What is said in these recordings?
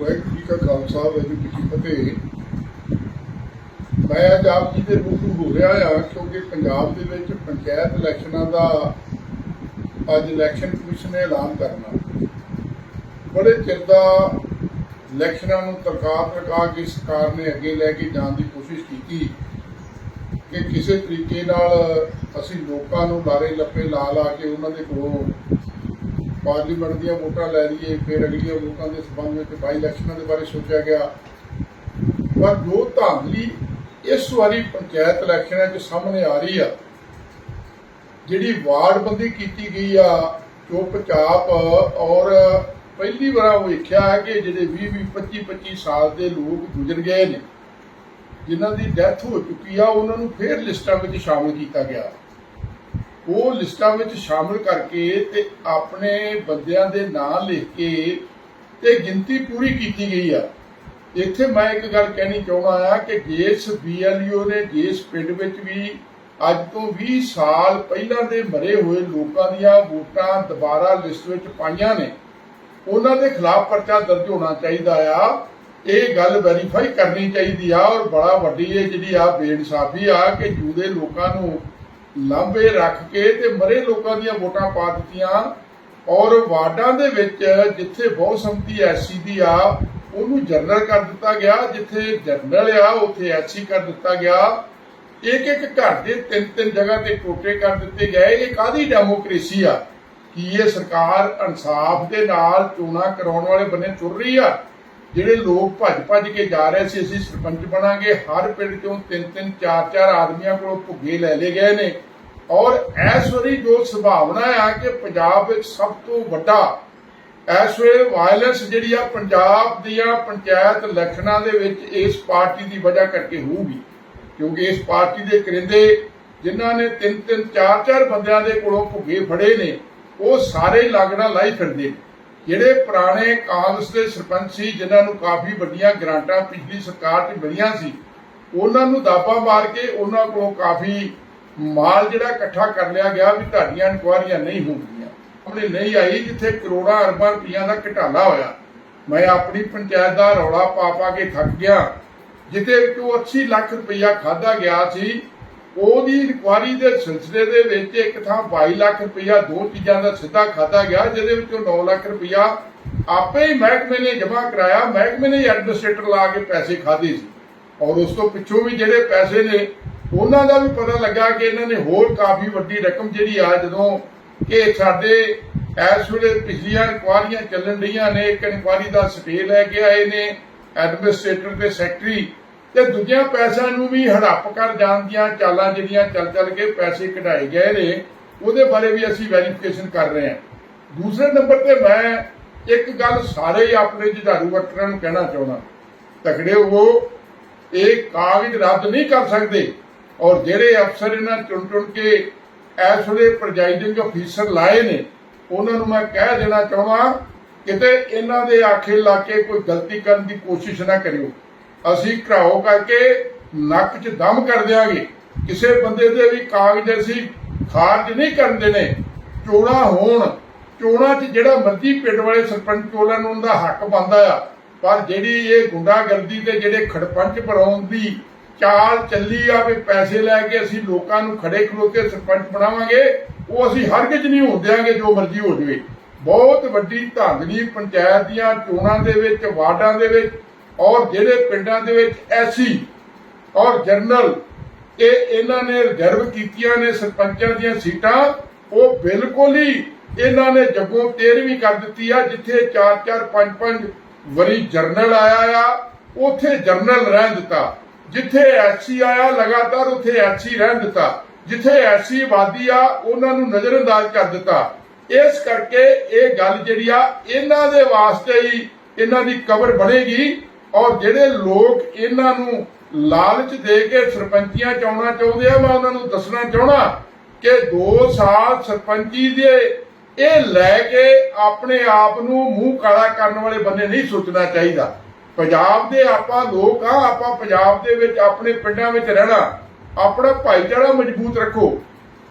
ਵਾਹਿਗੁਰੂ ਜੀ ਕਾ ਖਾਲਸਾ, ਵਾਹਿਗੁਰੂ ਜੀ ਕੀ ਫਤਿਹ। ਮੈਂ ਅੱਜ ਆਪ ਜੀ ਦੇ ਰੂਬਰੂ ਹੋ ਰਿਹਾ ਹਾਂ, ਕਿਉਂਕਿ ਪੰਜਾਬ ਦੇ ਵਿੱਚ ਪੰਚਾਇਤ ਇਲੈਕਸ਼ਨਾਂ ਦਾ ਅੱਜ ਇਲੈਕਸ਼ਨ ਕਮਿਸ਼ਨ ਨੇ ਐਲਾਨ ਕਰਨਾ। ਬੜੇ ਚਿਰ ਦਾ ਇਲੈਕਸ਼ਨਾਂ ਨੂੰ ਤਰਕਾ ਤਰਕਾ ਕੇ ਸਰਕਾਰ ਨੇ ਅੱਗੇ ਲੈ ਕੇ ਜਾਣ ਦੀ ਕੋਸ਼ਿਸ਼ ਕੀਤੀ ਕਿ ਕਿਸੇ ਤਰੀਕੇ ਨਾਲ ਅਸੀਂ ਲੋਕਾਂ ਨੂੰ ਲਾਰੇ ਲੱਪੇ ਲਾ ਲਾ ਕੇ ਉਹਨਾਂ ਦੇ ਕੋਲੋਂ ਪਾਰਲੀਮੈਂਟ ਦੀਆਂ ਵੋਟਾਂ ਲੈ ਲਈਏ, ਫਿਰ ਅਗਲੀਆਂ ਵੋਟਾਂ ਦੇ ਸਬੰਧ ਵਿੱਚ ਬਾਈ ਇਲੈਕਸ਼ਨਾਂ ਦੇ ਬਾਰੇ ਸੋਚਿਆ ਗਿਆ। ਪਰ ਜੋ ਧਾਂਦਲੀ ਇਸ ਵਾਰੀ ਪੰਚਾਇਤ ਇਲੈਕਸ਼ਨਾਂ 'ਚ ਸਾਹਮਣੇ ਆ ਰਹੀ ਆ, ਜਿਹੜੀ ਵਾਰਡਬੰਦੀ ਕੀਤੀ ਗਈ ਆ ਜੋ ਚਾਪ ਔਰ ਪਹਿਲੀ ਵਾਰ ਵੇਖਿਆ ਹੈ ਕਿ ਜਿਹੜੇ 20 20 25 25 ਸਾਲ ਦੇ ਲੋਕ ਗੁਜ਼ਰ ਗਏ ਨੇ, ਜਿਨ੍ਹਾਂ ਦੀ ਡੈਥ ਹੋ ਚੁੱਕੀ ਆ, ਉਹਨਾਂ ਨੂੰ ਫੇਰ ਲਿਸਟਾਂ ਵਿੱਚ ਸ਼ਾਮਲ ਕੀਤਾ ਗਿਆ। ਉਹ ਲਿਸਟਾਂ ਵਿੱਚ ਸ਼ਾਮਲ ਕਰਕੇ ਤੇ ਆਪਣੇ ਬੰਦਿਆਂ ਦੇ ਨਾਂ ਲਿਖ ਕੇ ਤੇ ਗਿਣਤੀ ਪੂਰੀ ਕੀਤੀ ਗਈ ਆ। ਇੱਥੇ ਮੈਂ ਇੱਕ ਗੱਲ ਕਹਿਣੀ ਚਾਹੁੰਦਾ ਆ ਕਿ ਜਿਸ ਬੀਐਲਯੂ ਨੇ ਜਿਸ ਪਿੰਡ ਵਿੱਚ ਵੀ ਅੱਜ ਤੋਂ 20 ਸਾਲ ਪਹਿਲਾਂ ਦੇ ਮਰੇ ਹੋਏ ਲੋਕਾਂ ਦੀਆਂ ਵੋਟਾਂ ਦੁਬਾਰਾ ਲਿਸਟ ਵਿੱਚ ਪਾਈਆਂ ਨੇ। ਉਹਨਾਂ ਦੇ ਖਿਲਾਫ ਪਰਚਾ ਦਰਜ ਹੋਣਾ ਚਾਹੀਦਾ ਆ। ਇਹ ਗੱਲ ਵੈਰੀਫਾਈ ਕਰਨੀ ਚਾਹੀਦੀ ਆ ਔਰ ਬੜਾ ਵੱਡੀ ਇਹ ਜਿਹੜੀ ਆ ਬੇਇਨਸਾਫੀ ਆ ਕਿ ਜੂਦੇ ਲੋਕਾਂ ਨੂੰ ਲਾਂਬੇ ਰੱਖ ਕੇ ਤੇ ਮਰੇ ਲੋਕਾਂ ਦੀਆਂ ਵੋਟਾਂ ਪਾ ਦਿੱਤੀਆਂ। ਔਰ ਵਾਰਡਾਂ ਦੇ ਵਿੱਚ ਜਿੱਥੇ ਬਹੁਤ ਸੰਮਤੀ ਐਸਸੀ ਦੀ ਆ, ਉਹਨੂੰ ਜਨਰਲ ਕਰ ਦਿੱਤਾ ਗਿਆ। ਜਿੱਥੇ ਜਨਰਲ ਆ, ਉੱਥੇ ਐਸਸੀ ਕਰ ਦਿੱਤਾ ਗਿਆ। ਇੱਕ ਇੱਕ ਘਰ ਦੇ ਤਿੰਨ ਤਿੰਨ ਜਗ੍ਹਾ ਤੇ ਟੋਟੇ ਕਰ ਦਿੱਤੇ ਗਏ। ਇਹ ਕਾਦੀ ਡੈਮੋਕ੍ਰੇਸੀ ਆ? ਕੀ ਇਹ ਸਰਕਾਰ ਇਨਸਾਫ ਦੇ ਨਾਲ ਚੋਣਾਂ ਕਰਾਉਣ ਵਾਲੇ ਬੰਨੇ ਚੁਰ ਰਹੀ ਆ? ਜਿਹੜੇ ਲੋਕ ਭੱਜ ਭੱਜ ਕੇ ਜਾ ਰਹੇ ਸੀ, ਅਸੀਂ ਸਰਪੰਚ ਬਣਾਂਗੇ। ਹਰ ਪਿੰਡ ਚੋਂ ਤਿੰਨ ਤਿੰਨ ਚਾਰ ਚਾਰ ਆਦਮੀਆਂ ਕੋਲੋਂ ਭੁੱਗੇ ਲੈ ਲਏ ਗਏ ਨੇ। ਔਰ ਇਸ ਵਾਰੀ ਜੋ ਸੰਭਾਵਨਾ ਆ ਕਿ ਪੰਜਾਬ ਵਿੱਚ ਸਭ ਤੋਂ ਵੱਡਾ ਇਸ ਵੇਲੇ ਵਾਇਲੈਂਸ ਜਿਹੜੀ ਆ ਪੰਜਾਬ ਦੀਆਂ ਪੰਚਾਇਤ ਇਲੈਕਸ਼ਨਾਂ ਦੇ ਵਿੱਚ ਇਸ ਪਾਰਟੀ ਦੀ ਵਜ੍ਹਾ ਕਰਕੇ ਹੋਊਗੀ। ਕਿਉਂਕਿ ਇਸ ਪਾਰਟੀ ਦੇ ਕਰਿੰਦੇ ਜਿਨ੍ਹਾਂ ਨੇ ਤਿੰਨ ਤਿੰਨ, ਚਾਰ ਚਾਰ ਬੰਦਿਆਂ ਦੇ ਕੋਲੋਂ ਭੁੱਗੇ ਫੜੇ ਨੇ, ਉਹ ਸਾਰੇ ਲਾਗਣਾ ਲਾਈ ਫਿਰਦੇ ਨੇ। ਜਿਹੜੇ ਪੁਰਾਣੇ ਕਾਂਗਰਸ ਦੇ ਸਰਪੰਚ ਸੀ, ਜਿਨ੍ਹਾਂ ਨੂੰ ਕਾਫੀ ਵੱਡੀਆਂ ਗ੍ਰਾਂਟਾਂ ਪਿਛਲੀ ਸਰਕਾਰ 'ਚ ਮਿਲੀਆਂ ਸੀ, ਉਹਨਾਂ ਨੂੰ ਦਾਪਾ ਮਾਰ ਕੇ ਉਹਨਾਂ ਕੋਲੋਂ ਕਾਫੀ ਮਾਲ ਜਿਹੜਾ ਇਕੱਠਾ ਕਰ ਲਿਆ ਗਿਆ ਵੀ ਤੁਹਾਡੀਆਂ ਇਨਕੁਆਰੀਆਂ ਨਹੀਂ ਹੋਣਗੀਆਂ। ਆਪਣੇ ਨਹੀਂ ਆਈ ਜਿੱਥੇ ਕਰੋੜਾਂ ਅਰਬਾਂ ਰੁਪਈਆ ਦਾ ਘਟਾਲਾ ਹੋਇਆ। ਮੈਂ ਆਪਣੀ ਪੰਚਾਇਤ ਦਾ ਰੌਲਾ ਪਾ ਪਾ ਕੇ ਥੱਕ ਗਿਆ। ਜਿੱਥੇ 80 ਲੱਖ ਰੁਪਈਆ ਖਾਦਾ ਗਿਆ ਸੀ, ਉਹਦੀ ਇਨਕੁਆਰੀ ਦੇ ਸਿਲਸਿਲੇ ਦੇ ਵਿੱਚ ਇੱਕ ਥਾਂ 22 ਲੱਖ ਰੁਪਈਆ ਦੋ ਚੀਜ਼ਾਂ ਦਾ ਸਿੱਧਾ ਖਾਦਾ ਗਿਆ, ਜਿਹਦੇ ਵਿੱਚੋਂ 9 ਲੱਖ ਰੁਪਈਆ ਆਪੇ ਹੀ ਮਹਿਕਮੇ ਨੇ ਜਮ੍ਹਾਂ ਕਰਾਇਆ। ਮਹਿਕਮੇ ਨੇ ਐਡਮਿਨਿਸਟ੍ਰੇਟਰ ਲਾ ਕੇ ਪੈਸੇ ਖਾਦੇ ਸੀ। ਔਰ ਉਸ ਤੋਂ ਪਿੱਛੋਂ ਵੀ ਜਿਹੜੇ ਪੈਸੇ ਨੇ ਉਹਨਾਂ ਦਾ ਵੀ ਪਤਾ ਲੱਗਾ ਕਿ ਇਹਨਾਂ ਨੇ ਹੋਰ ਕਾਫੀ ਵੱਡੀ ਰਕਮ ਜਿਹੜੀ ਆ ਜਦੋਂ ਕਿ ਸਾਡੇ ਇਸ ਵੇਲੇ ਪਿਛਲੀਆਂ ਇਨਕੁਆਰੀਆਂ ਚੱਲਣ ਰਹੀਆਂ ਨੇ, ਇੱਕ ਇਨਕੁਆਰੀ ਦਾ ਸਟੇ ਲੈ ਕੇ ਆਏ ਨੇ, ਐਡਮਿਨਿਸਟ੍ਰੇਟਰ ਤੇ ਸੈਕਟਰੀ, ਤੇ ਦੂਜਿਆਂ ਪੈਸਿਆਂ ਨੂੰ ਵੀ ਹੜੱਪ ਕਰ ਜਾਣ ਦੀਆਂ ਚਾਲਾਂ ਜਿਹੜੀਆਂ ਚੱਲ ਚੱਲ ਕੇ ਪੈਸੇ ਕਢਾਏ ਗਏ ਨੇ, ਉਹਦੇ ਬਾਰੇ ਵੀ ਅਸੀਂ ਵੈਰੀਫਿਕੇਸ਼ਨ ਕਰ ਰਹੇ ਹਾਂ। ਦੂਸਰੇ ਨੰਬਰ ਤੇ ਮੈਂ ਇੱਕ ਗੱਲ ਸਾਰੇ ਹੀ ਆਪਣੇ ਜੁਝਾਰੂ ਵਰਕਰਾਂ ਨੂੰ ਕਹਿਣਾ ਚਾਹੁੰਦਾ, ਤਕੜੇ ਉਹ ਇਹ ਕਾਗਜ਼ ਰੱਦ ਨਹੀਂ ਕਰ ਸਕਦੇ। ਔਰ ਜਿਹੜੇ ਅਫਸਰ ਇਹਨਾਂ ਚੁਣ ਚੁਣ ਕੇ ਇਸ ਵੇਲੇ ਪ੍ਰੈਜ਼ਾਈਡਿੰਗ ਅਫੀਸਰ ਲਾਏ ਨੇ, ਉਹਨਾਂ ਨੂੰ ਮੈਂ ਕਹਿ ਦੇਣਾ ਚਾਹੁੰਦਾ ਕਿਤੇ ਇਹਨਾਂ ਦੇ ਆਖੇ ਲਾ ਕੇ ਕੋਈ ਗਲਤੀ ਕਰਨ ਦੀ ਕੋਸ਼ਿਸ਼ ਨਾ ਕਰਿਓ। ਅਸੀਂ ਘਰਾਓ ਕਰਕੇ ਨੱਕ 'ਚ ਦਮ ਕਰ ਦਿਆਂਗੇ। ਕਿਸੇ ਬੰਦੇ ਦੇ ਵੀ ਕਾਗਜ਼ ਅਸੀਂ ਖਾਰਜ ਨਹੀਂ ਕਰਨ ਦੇਣੇ। ਚੋਣਾਂ ਹੋਣ, ਚੋਣਾਂ 'ਚ ਜਿਹੜਾ ਮਰਜ਼ੀ ਪਿੰਡ ਵਾਲੇ ਸਰਪੰਚ ਚੋਣਾਂ ਨੂੰ ਉਹਦਾ ਹੱਕ ਬਣਦਾ ਆ, ਪਰ ਜਿਹੜੀ ਇਹ ਗੁੰਡਾਗਰਦੀ ਤੇ ਜਿਹੜੇ ਖੜਪੰਚ ਬਣਾਉਣ ਦੀ ਚਾਲ ਚੱਲੀ ਆ ਵੀ ਪੈਸੇ ਲੈ ਕੇ ਅਸੀਂ ਲੋਕਾਂ ਨੂੰ ਖੜੇ ਖਲੋਤੇ ਸਰਪੰਚ ਬਣਾਵਾਂਗੇ, ਉਹ ਅਸੀਂ ਹਰਗਿਜ਼ ਨਹੀਂ ਹੋਣ ਜੋ ਮਰਜ਼ੀ ਹੋ ਜਾਵੇ। ਬਹੁਤ ਵੱਡੀ ਧਾਂਦਲੀ ਪੰਚਾਇਤ ਦੀਆਂ ਚੋਣਾਂ ਦੇ ਵਿੱਚ, ਵਾਰਡਾਂ ਦੇ ਵਿੱਚ ਔਰ ਜਿਹੜੇ ਪਿੰਡਾਂ ਦੇ ਵਿੱਚ ਐਸੀ ਔਰ ਜਨਰਲ, ਇਹ ਇਹਨਾਂ ਨੇ ਰਿਜ਼ਰਵ ਕੀਤੀਆਂ ਨੇ ਸਰਪੰਚਾਂ ਦੀਆਂ ਸੀਟਾਂ, ਉਹ ਬਿਲਕੁਲ ਹੀ ਇਹਨਾਂ ਨੇ ਜੱਗੋਂ 13ਵੀਂ ਕਰ ਦਿੱਤੀ ਆ, ਜਿੱਥੇ 4 4 5 5 ਵਰੀ ਜਰਨਲ ਆਇਆ ਆ, ਉਥੇ ਜਰਨਲ ਰਹਿ ਦਿੱਤਾ। ਜਿੱਥੇ ਐਸਸੀ ਆਇਆ, ਲਗਾਤਾਰ ਉੱਥੇ ਐਸਸੀ ਰਹਿਣ ਦਿੱਤਾ। ਜਿੱਥੇ ਐਸਸੀ ਆਬਾਦੀ ਆ, ਉਹਨਾਂ ਨੂੰ ਨਜ਼ਰਅੰਦਾਜ਼ ਕਰ ਦਿੱਤਾ। ਇਸ ਕਰਕੇ ਇਹ ਗੱਲ ਜਿਹੜੀ ਆ, ਇਹਨਾਂ ਦੇ ਵਾਸਤੇ ਹੀ ਇਹਨਾਂ ਦੀ ਕਬਰ ਬਣੇਗੀ ਔਰ ਜਿਹੜੇ ਲੋਕ ਇਹਨਾਂ ਨੂੰ ਲਾਲਚ ਦੇ ਕੇ ਸਰਪੰਚੀਆਂ ਚਾਉਣਾ ਚਾਹੁੰਦੇ ਆ, ਮੈਂ ਉਹਨਾਂ ਨੂੰ ਦੱਸਣਾ ਚਾਹਣਾ ਕਿ 2 ਸਾਲ ਸਰਪੰਚੀ ਦੇ ਇਹ ਲੈ ਕੇ ਆਪਣੇ ਆਪ ਨੂੰ ਮੂੰਹ ਕਾਲਾ ਕਰਨ ਵਾਲੇ ਬੰਦੇ ਨਹੀਂ ਸੋਚਣਾ ਚਾਹੀਦਾ। ਪੰਜਾਬ ਦੇ ਆਪਾਂ ਲੋਕ ਆ, ਆਪਾਂ ਪੰਜਾਬ ਦੇ ਵਿੱਚ, ਆਪਣੇ ਪਿੰਡਾਂ ਵਿੱਚ ਰਹਿਣਾ। ਆਪਣਾ ਭਾਈਚਾਰਾ ਮਜ਼ਬੂਤ ਰੱਖੋ।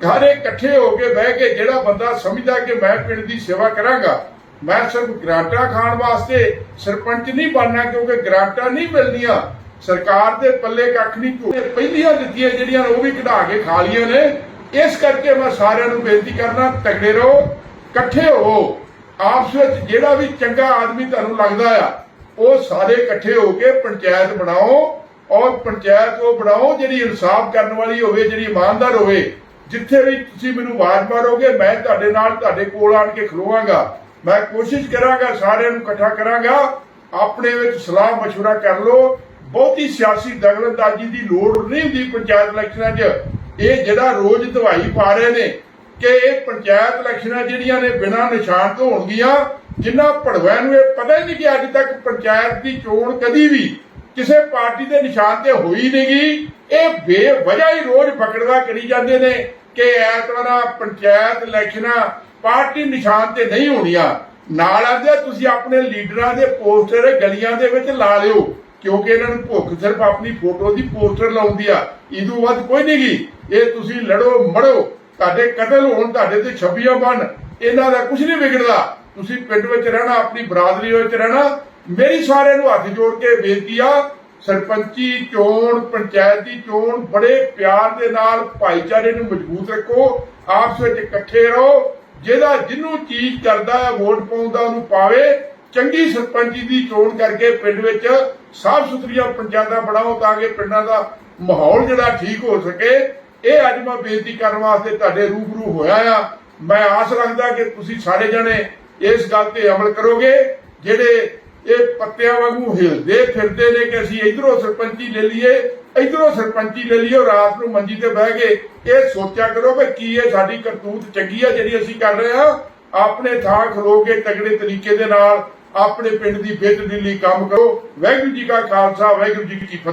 ਸਾਰੇ ਇਕੱਠੇ ਹੋ ਕੇ ਬਹਿ ਕੇ ਜਿਹੜਾ ਬੰਦਾ ਸਮਝਦਾ ਕਿ ਮੈਂ ਪਿੰਡ ਦੀ ਸੇਵਾ ਕਰਾਂਗਾ, ਮੈਂ ਸਿਰਫ ਗ੍ਰਾਂਟਾਂ ਖਾਣ ਵਾਸਤੇ ਸਰਪੰਚ ਨਹੀਂ ਬਣਨਾ ਕਿਉਂਕਿ ਗ੍ਰਾਂਟਾਂ ਨਹੀਂ ਮਿਲਦੀਆਂ। ਸਰਕਾਰ ਦੇ ਪੱਲੇ ਕੱਖ ਨਹੀਂ ਝੋਲੇ ਪਹਿਲੀਆਂ ਦਿੱਤੀਆਂ ਜਿਹੜੀਆਂ ਉਹ ਵੀ ਕਢਾ ਕੇ ਖਾ ਲਈਆਂ ਨੇ। ਇਸ ਕਰਕੇ ਮੈਂ ਸਾਰਿਆਂ ਨੂੰ ਬੇਨਤੀ ਕਰਨਾ ਤਗੜੇ ਰਹੋ, ਇਕੱਠੇ ਹੋਵੋ। ਆਪਸ ਵਿੱਚ ਜਿਹੜਾ ਵੀ ਚੰਗਾ ਆਦਮੀ ਤੁਹਾਨੂੰ ਲੱਗਦਾ ਆ ਉਹ ਸਾਰੇ ਇਕੱਠੇ ਹੋ ਕੇ ਪੰਚਾਇਤ ਬਣਾਓ ਔਰ ਪੰਚਾਇਤ ਉਹ ਬਣਾਓ ਜਿਹੜੀ ਇਨਸਾਫ ਕਰਨ ਵਾਲੀ ਹੋਵੇ ਜਿਹੜੀ ਇਮਾਨਦਾਰ ਹੋਵੇ ਜਿੱਥੇ ਵੀ ਤੁਸੀਂ ਮੈਨੂੰ ਆਵਾਜ਼ ਮਾਰੋਗੇ ਮੈਂ ਤੁਹਾਡੇ ਨਾਲ ਤੁਹਾਡੇ ਕੋਲ ਆਣ ਕੇ ਖਲੋਵਾਂਗਾ ਮੈਂ ਕੋਸ਼ਿਸ਼ ਕਰਾਂਗਾ ਸਾਰਿਆਂ ਨੂੰ ਇਕੱਠਾ ਕਰਾਂਗਾ ਆਪਣੇ ਵਿੱਚ ਸਲਾਹ مشورہ ਕਰ ਲਓ ਬਹੁਤੀ ਸਿਆਸੀ ਦਖਲਅੰਦਾਜ਼ੀ ਦੀ ਲੋੜ ਨਹੀਂ ਹੁੰਦੀ ਪੰਚਾਇਤ ਇਲੈਕਸ਼ਨਾਂ 'ਚ ਇਹ ਜਿਹੜਾ ਰੋਜ਼ ਦਵਾਈ ਪਾ ਰਹੇ ਨੇ ਕਿ ਇਹ ਪੰਚਾਇਤ ਇਲੈਕਸ਼ਨਾਂ ਜਿਹੜੀਆਂ ਨੇ ਬਿਨਾਂ ਨਿਸ਼ਾਨ ਤੋਂ ਹੋਣਗੀਆਂ ਜਿਨ੍ਹਾਂ ਭੜਵਿਆਂ ਨੂੰ ਇਹ ਪਤਾ ਹੀ ਨਹੀਂ ਕਿ ਅੱਜ ਤੱਕ ਪੰਚਾਇਤ ਦੀ ਚੋਣ ਕਦੀ ਵੀ ਕਿਸੇ ਪਾਰਟੀ ਦੇ ਨਿਸ਼ਾਨ ਤੇ ਹੋਈ ਨਹੀਂਗੀ। ਇਹ ਬੇਵਜ੍ਹਾ ਹੀ ਰੋਜ਼ ਫਕੜਵਾ ਕਰੀ ਜਾਂਦੇ ਨੇ ਕਿ ਐਤਵਾਰਾਂ ਪੰਚਾਇਤ ਇਲੈਕਸ਼ਨਾਂ ਪਾਰਟੀ ਨਿਸ਼ਾਨ ਤੇ ਨਹੀਂ ਹੋਣੀਆਂ। ਨਾਲ ਆਂਦੇ ਤੁਸੀਂ ਆਪਣੇ ਲੀਡਰਾਂ ਦੇ ਪੋਸਟਰ ਗਲੀਆਂ ਦੇ ਵਿੱਚ ਲਾ ਲਿਓ, ਕਿਉਂਕਿ ਇਹਨਾਂ ਨੂੰ ਭੁੱਖ ਸਿਰਫ ਆਪਣੀ ਫੋਟੋ ਦੀ ਪੋਸਟਰ ਲਾਉਂਦੀ ਆ। ਇਦੋਂ ਵੱਧ ਕੋਈ ਨਹੀਂਗੀ ਇਹ ਤੁਸੀਂ ਲੜੋ, ਮੜੋ। ਤੁਹਾਡੇ ਕਤਲ ਹੋਣ ਤੁਹਾਡੇ ਤੇ ਛੱਬੀਆਂ ਬਣ ਇਹਨਾਂ ਦਾ ਕੁਝ ਨਹੀਂ ਵਿਗੜਦਾ। ਤੁਸੀਂ ਪਿੰਡ ਵਿੱਚ ਰਹਿਣਾ, ਆਪਣੀ ਬਰਾਦਰੀ ਵਿੱਚ ਰਹਿਣਾ, ਮੇਰੀ ਸਾਰਿਆਂ ਨੂੰ ਹੱਥ ਜੋੜ ਕੇ ਬੇਨਤੀ ਆ, ਸਰਪੰਚੀ ਚੋਣ, ਪੰਚਾਇਤ ਚੋਣ ਬੜੇ ਪਿਆਰ ਦੇ ਨਾਲ, ਭਾਈਚਾਰੇ ਨੂੰ ਮਜ਼ਬੂਤ ਰੱਖੋ, ਆਪਸ ਵਿੱਚ ਇਕੱਠੇ ਰਹੋ, ਜਿਹਦਾ ਜਿਹਨੂੰ ਚੀਜ਼ ਕਰਦਾ ਹੈ, ਵੋਟ ਪਾਉਂਦਾ ਉਹਨੂੰ ਪਾਵੇ, ਚੰਗੀ ਸਰਪੰਚੀ ਦੀ ਚੋਣ ਕਰਕੇ ਪਿੰਡ ਵਿੱਚ ਸਾਫ਼ ਸੁਥਰੀਆਂ ਪੰਚਾਇਤਾਂ ਬਣਾਓ ਤਾਂ ਕਿ ਪਿੰਡਾਂ ਦਾ ਮਾਹੌਲ ਜਿਹੜਾ ਠੀਕ ਹੋ ਸਕੇ। ਇਹ ਅੱਜ ਮੈਂ ਬੇਨਤੀ ਕਰਨ ਵਾਸਤੇ ਤੁਹਾਡੇ ਰੂਬਰੂ ਹੋਇਆ ਆ। ਮੈਂ ਆਸ ਰੱਖਦਾ ਕਿ ਤੁਸੀਂ ਸਾਰੇ ਜਣੇ ਇਸ ਗੱਲ ਤੇ ਅਮਲ ਕਰੋਗੇ, ਜਿਹੜੇ ਇਹ ਪੱਤਿਆਂ ਵਾਂਗੂ ਹਿਲਦੇ ਫਿਰਦੇ ਨੇ ਕਿ ਅਸੀਂ ਇਧਰੋਂ ਸਰਪੰਚੀ ਲੈ ਲਈਏ, ਇਧਰੋਂ ਸਰਪੰਚੀ ਲੈ ਲਈਏ ਰਾਤ ਨੂੰ ਮੰਜੀ ਤੇ ਬਹਿ ਕੇ ਇਹ ਸੋਚਿਆ ਕਰੋ ਕਿ ਕੀ ਇਹ ਸਾਡੀ ਕਰਤੂਤ ਚੰਗੀ ਆ ਜਿਹੜੀ ਅਸੀਂ ਕਰ ਰਹੇ ਹਾਂ। ਆਪਣੇ ਥਾਂ ਖਲੋ ਕੇ ਤਗੜੇ ਤਰੀਕੇ ਦੇ ਨਾਲ ਆਪਣੇ ਪਿੰਡ ਦੀ ਬਿਹਤਰੀ ਲਈ ਕੰਮ ਕਰੋ। ਵਾਹਿਗੁਰੂ ਜੀ ਕਾ ਖਾਲਸਾ, ਵਾਹਿਗੁਰੂ ਜੀ ਕੀ ਫਤਿਹ।